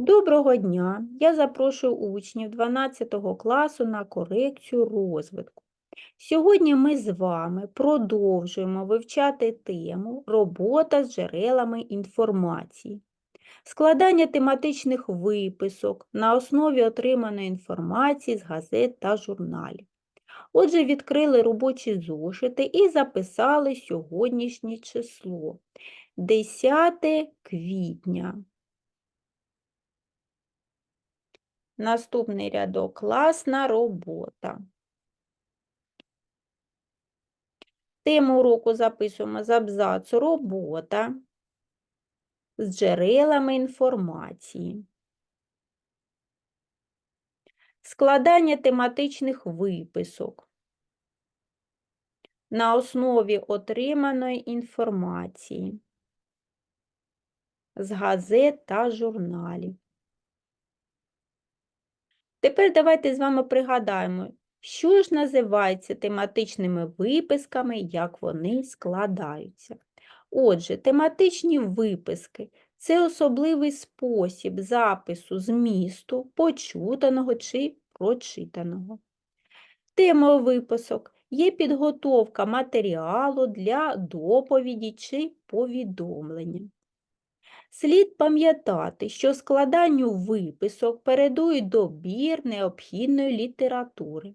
Доброго дня! Я запрошую учнів 12 класу на корекцію розвитку. Сьогодні ми з вами продовжуємо вивчати тему робота з джерелами інформації, складання тематичних виписок на основі отриманої інформації з газет та журналів. Отже, відкрили робочі зошити і записали сьогоднішнє число 10 квітня. Наступний рядок класна робота. Тему уроку записуємо з абзацу робота з джерелами інформації. Складання тематичних виписок на основі отриманої інформації з газет та журналів. Тепер давайте з вами пригадаємо, що ж називається тематичними виписками, як вони складаються. Отже, тематичні виписки це особливий спосіб запису змісту, почутаного чи прочитаного. Тема виписок є підготовка матеріалу для доповіді чи повідомлення. Слід пам'ятати, що складанню виписок передують добір необхідної літератури.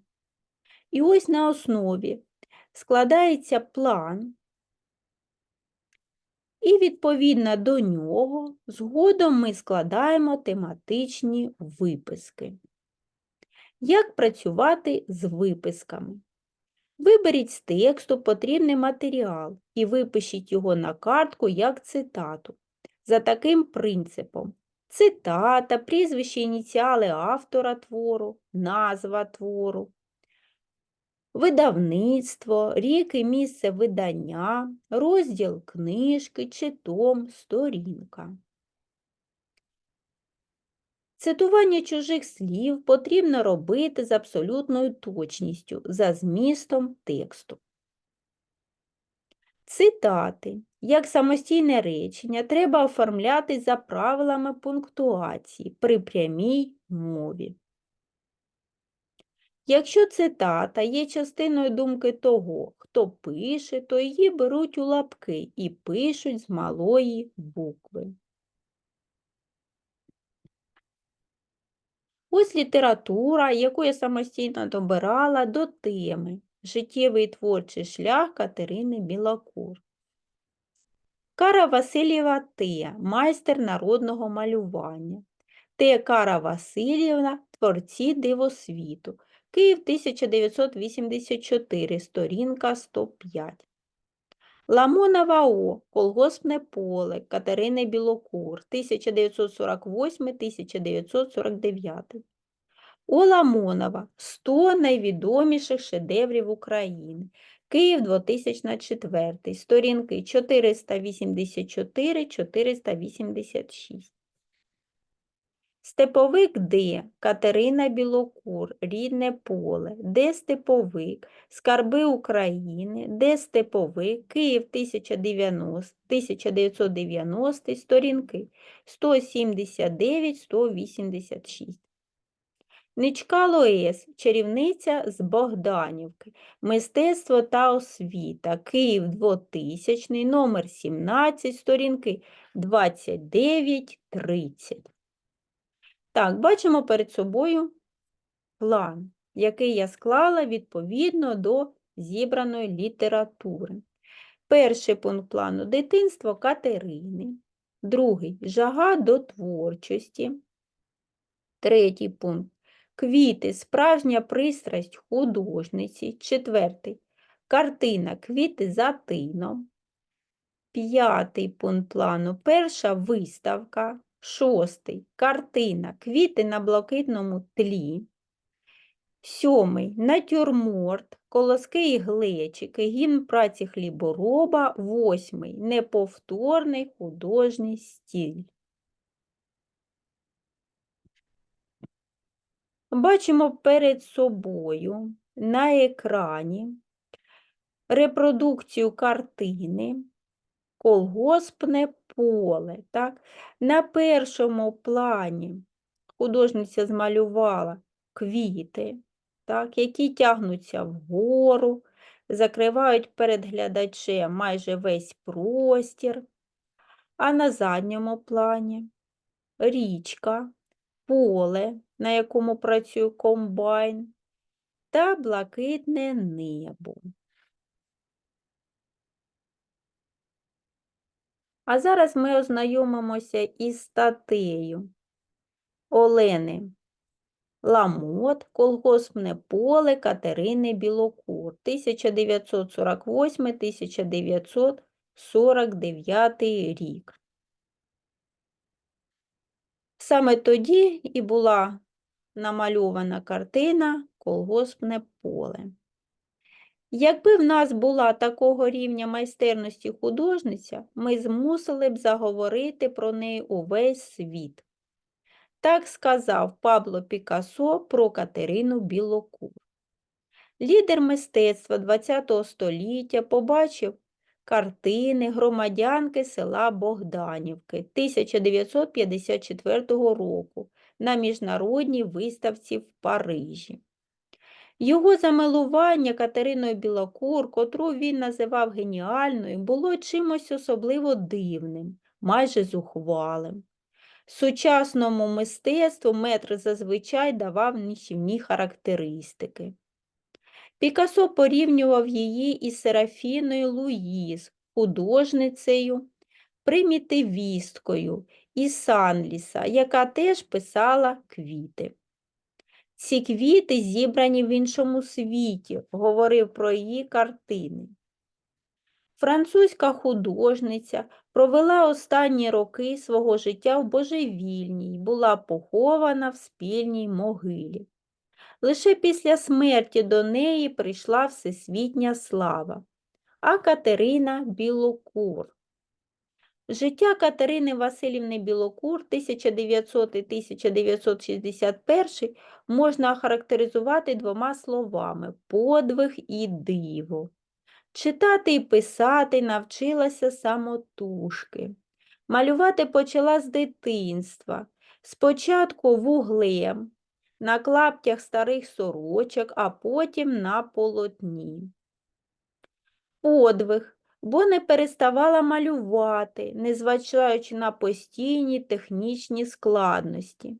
І ось на основі складається план, і відповідно до нього згодом ми складаємо тематичні виписки. Як працювати з виписками? Виберіть з тексту потрібний матеріал і випишіть його на картку як цитату за таким принципом. Цитата, прізвище ініціали автора твору, назва твору, видавництво, рік і місце видання, розділ книжки чи том, сторінка. Цитування чужих слів потрібно робити з абсолютною точністю за змістом тексту. Цитати, як самостійне речення, треба оформляти за правилами пунктуації при прямій мові. Якщо цитата є частиною думки того, хто пише, то її беруть у лапки і пишуть з малої букви. Ось література, яку я самостійно добирала до теми Життєвий творчий шлях Катерини Білокур. Кара Васильєва Т. Майстер народного малювання. Т. Кара Васильєвна Творці дивосвіту. Київ 1984, сторінка 105. Ламонова О. Колгоспне поле Катерини Білокур 1948-1949. Оламонова 100 найвідоміших шедеврів України. Київ 2004, сторінки 484-486. Степовик Д. Катерина Білокур, Рідне поле, Де Степовик, Скарби України, Де Степовик, Київ 1090, 1990, сторінки 179-186. Ничкало С. Чарівниця з Богданівки. Мистецтво та освіта. Київ 2000, номер 17, сторінки 29-30. Так, бачимо перед собою план, який я склала відповідно до зібраної літератури. Перший пункт плану дитинство Катерини. Другий жага до творчості. Третій пункт Квіти справжня пристрасть художниці. Четвертий. Картина Квіти за тином. П'ятий пункт плану. Перша виставка. Шостий. Картина Квіти на блакитному тлі. Сьомий. Натюрморт. Колоски і глечики. Гімн праці хлібороба. Восьмий. Неповторний художній стіль. Бачимо перед собою на екрані репродукцію картини Колгоспне поле. Так? На першому плані художниця змалювала квіти, так, які тягнуться вгору, закривають перед глядачем майже весь простір, а на задньому плані річка, поле, на якому працює комбайн, та блакитне небо. А зараз ми ознайомимося із статтею Олени Ламот, колгоспне поле Катерини Білокур, 1948-1949 рік. Саме тоді і була намальована картина Колгоспне поле. Якби в нас була такого рівня майстерності художниця, ми змусили б заговорити про неї увесь світ. Так сказав Пабло Пікассо про Катерину Білокур. Лідер мистецтва ХХ століття побачив картини громадянки села Богданівки 1954 року на міжнародній виставці в Парижі. Його замилування Катериною Білокур, котру він називав геніальною, було чимось особливо дивним, майже зухвалим. Сучасному мистецтву метр зазвичай давав нічівні характеристики. Пікассо порівнював її із Серафіною Луїз, художницею, примітивісткою із Санліса, яка теж писала квіти. Ці квіти зібрані в іншому світі, говорив про її картини. Французька художниця провела останні роки свого життя в божевільній, була похована в спільній могилі. Лише після смерті до неї прийшла всесвітня слава, а Катерина Білокур. Життя Катерини Васильівни Білокур 1900-1961 можна охарактеризувати двома словами подвиг і диво. Читати і писати навчилася самотужки. Малювати почала з дитинства, спочатку вуглем, на клаптях старих сорочок, а потім на полотні. Подвиг, бо не переставала малювати, незважаючи на постійні технічні складності.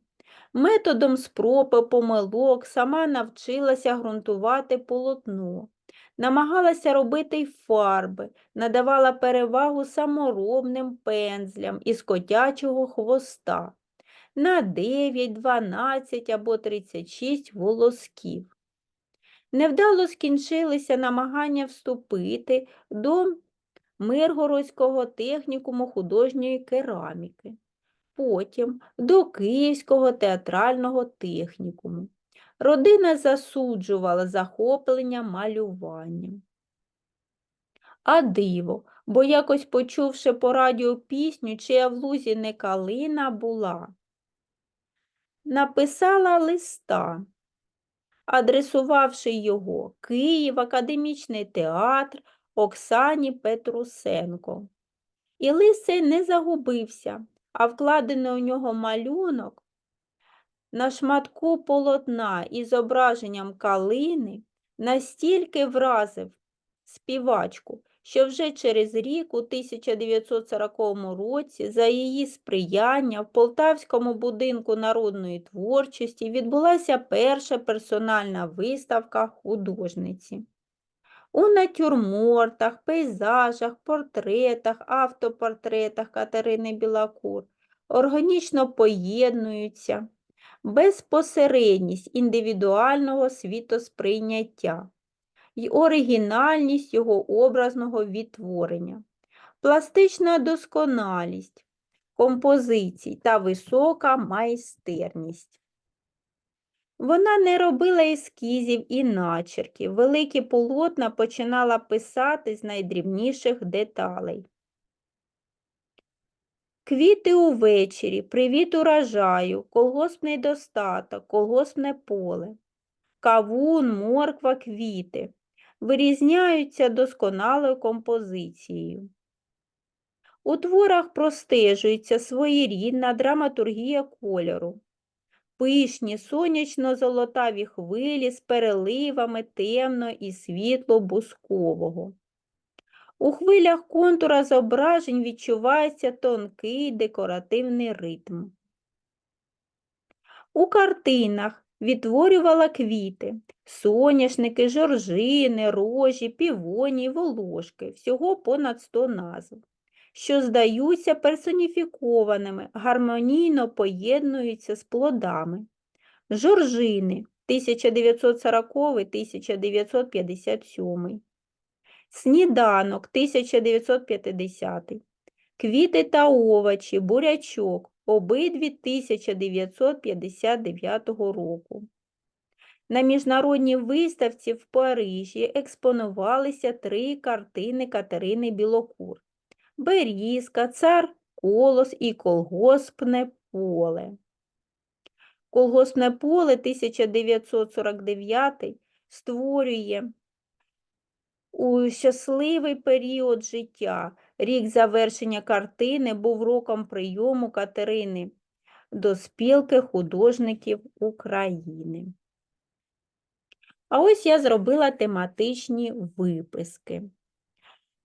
Методом спроби помилок сама навчилася ґрунтувати полотно, намагалася робити й фарби, надавала перевагу саморобним пензлям із котячого хвоста на 9, 12 або 36 волосків. Невдало скінчилися намагання вступити до Миргородського технікуму художньої кераміки, потім до Київського театрального технікуму. Родина засуджувала захоплення малюванням. А диво, бо якось почувши по радіо пісню, чия в лузі не калина була, написала листа, адресувавши його Київ, Академічний театр Оксані Петрусенко. І лист цей не загубився, а вкладений у нього малюнок на шматку полотна із зображенням калини настільки вразив співачку, що вже через рік, у 1940 році, за її сприяння в Полтавському будинку народної творчості відбулася перша персональна виставка художниці. У натюрмортах, пейзажах, портретах, автопортретах Катерини Білакур органічно поєднуються безпосередність індивідуального світосприйняття й оригінальність його образного відтворення, пластична досконалість композицій та висока майстерність. Вона не робила ескізів і начерків, великі полотна починала писати з найдрібніших деталей. Квіти увечері, привіт урожаю, колгоспний достаток, колгоспне поле, кавун, морква, квіти вирізняються досконалою композицією. У творах простежується своєрідна драматургія кольору. Пишні сонячно-золотаві хвилі з переливами темно і світло-бускового. У хвилях контура зображень відчувається тонкий декоративний ритм. У картинах відтворювала квіти, соняшники, жоржини, рожі, півоні, волошки, всього понад 100 назв, що здаються персоніфікованими, гармонійно поєднуються з плодами. Жоржини 1940-1957, Сніданок 1950, Квіти та овочі, бурячок, обидві 1959 року. На міжнародній виставці в Парижі експонувалися три картини Катерини Білокур Берізка, Цар Колос і Колгоспне поле. Колгоспне поле 1949 створює у щасливий період життя. Рік завершення картини був роком прийому Катерини до спілки художників України. А ось я зробила тематичні виписки.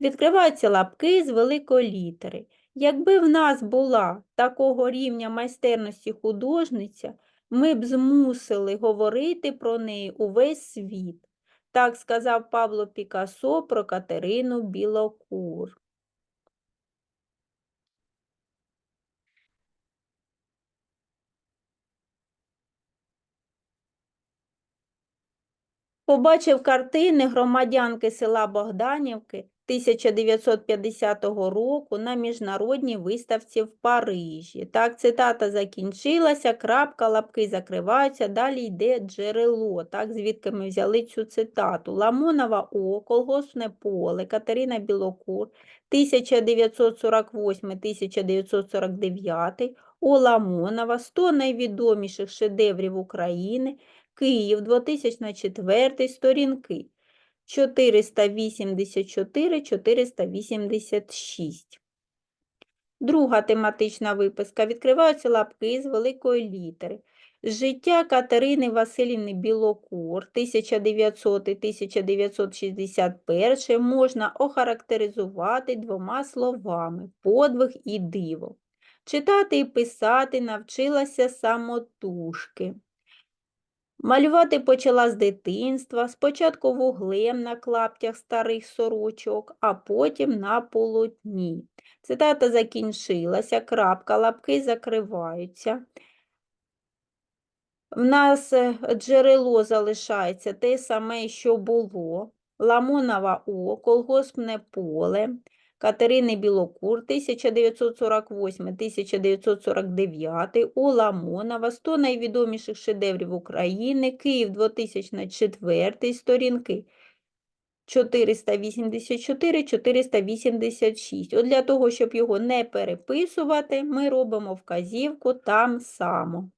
Відкриваються лапки з великої літери. Якби в нас була такого рівня майстерності художниця, ми б змусили говорити про неї увесь світ. Так сказав Павло Пікассо про Катерину Білокур. Побачив картини громадянки села Богданівки 1950 року на міжнародній виставці в Парижі. Так, цитата закінчилася, крапка, лапки закриваються, далі йде джерело. Так, звідки ми взяли цю цитату. Ламонова О, колгоспне поле, Катерина Білокур, 1948-1949, О Ламонова, 100 найвідоміших шедеврів України, Київ, 2004, сторінки. 484-486. Друга тематична виписка. Відкриваються лапки з великої літери. Життя Катерини Васильівни Білокур 1900-1961 можна охарактеризувати двома словами подвиг і диво. Читати і писати навчилася самотужки. Малювати почала з дитинства, спочатку вуглем на клаптях старих сорочок, а потім на полотні. Цитата закінчилася, крапка, лапки закриваються. В нас е, джерело залишається те саме, що було. Ламонова О, колгоспне поле. Катерини Білокур 1948-1949, Ола Монова, 100 найвідоміших шедеврів України, Київ 2004, сторінки 484-486. От для того, щоб його не переписувати, ми робимо вказівку там само.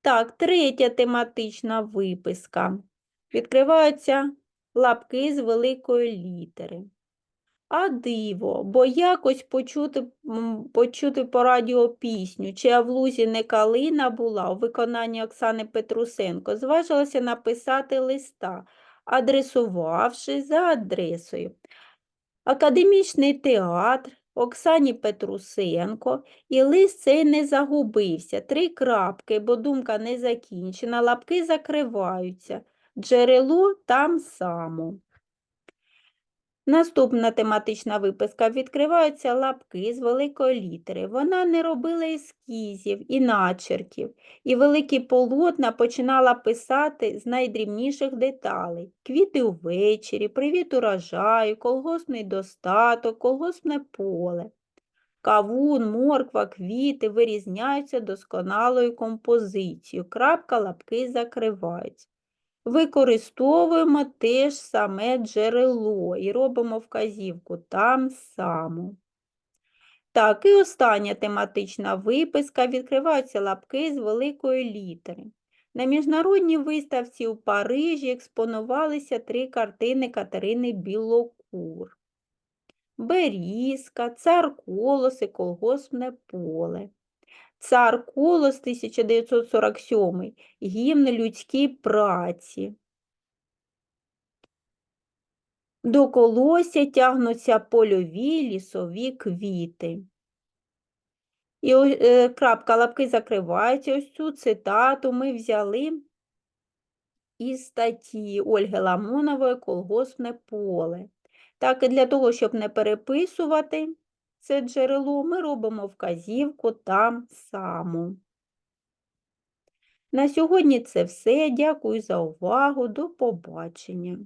Так, третя тематична виписка. Відкриваються лапки з великої літери. А диво, бо якось почути почути по радіо пісню, чи в не калина була у виконанні Оксани Петрусенко, зважилася написати листа, адресувавши за адресою. Академічний театр Оксані Петрусенко, і лист цей не загубився. Три крапки, бо думка не закінчена, лапки закриваються. Джерело там само. Наступна тематична виписка відкриваються лапки з великої літери. Вона не робила ескізів і начерків, і великі полотна починала писати з найдрібніших деталей. Квіти увечері, привіт урожаю, колгоспний достаток, колгоспне поле. Кавун, морква, квіти вирізняються досконалою композицією. Крапка лапки закриваються використовуємо те ж саме джерело і робимо вказівку там само. Так, і остання тематична виписка відкриваються лапки з великої літери. На міжнародній виставці у Парижі експонувалися три картини Катерини Білокур. Берізка, цар колоси, колгоспне поле. Цар колос 1947, гімн людській праці. До колосся тягнуться польові лісові квіти. І е, крапка лапки закриваються. Ось цю цитату ми взяли із статті Ольги Ламонової «Колгоспне поле». Так, і для того, щоб не переписувати це джерело, ми робимо вказівку там саму. На сьогодні це все. Дякую за увагу. До побачення.